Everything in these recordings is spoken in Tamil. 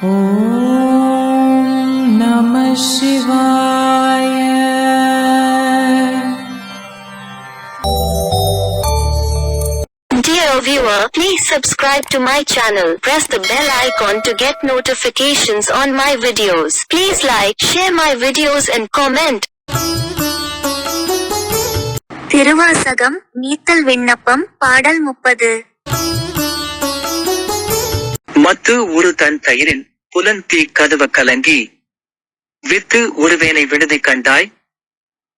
ஓம் நம சிவாய Dear viewer, please subscribe to my channel. Press the bell icon to get notifications on my videos. Please like, share my videos and comment. Thiruvasagam நீத்தல் விண்ணப்பம் பாடல் முப்பது மத்து ஒரு தன் தயிரின் புலன் கதவ கலங்கி வித்து ஒருவேனை விடுதி கண்டாய்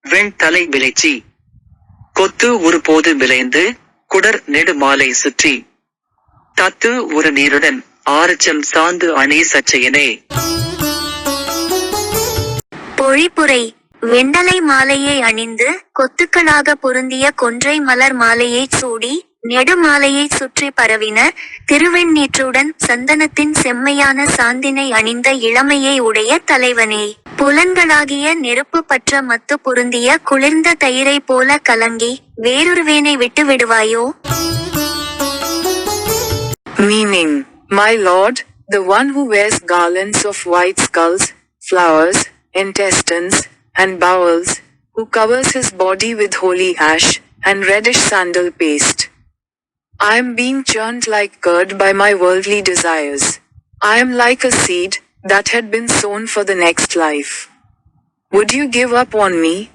வெண் தலை விளைச்சி கொத்து ஒரு போது விளைந்து குடர் நெடு மாலை சுற்றி தத்து ஒரு நீருடன் ஆரச்சம் சாந்து அணி சச்சையனே. பொழிப்புரை வெண்டலை மாலையை அணிந்து கொத்துக்களாக பொருந்திய கொன்றை மலர் மாலையை சூடி நெடுமாலையை சுற்றி பரவின திருவெண்ணீற்றுடன் சந்தனத்தின் செம்மையான சாந்தினை அணிந்த இளமையை உடைய தலைவனே புலன்களாகிய நெருப்பு பற்ற மத்து பொருந்திய குளிர்ந்த தயிரை போல கலங்கி வேறொருவேனை விட்டு விடுவாயோ Meaning, My Lord, the one who wears garlands of white skulls, flowers, intestines, and bowels, who covers his body with holy ash, and reddish sandal paste. I am being churned like curd by my worldly desires. I am like a seed that had been sown for the next life. Would you give up on me?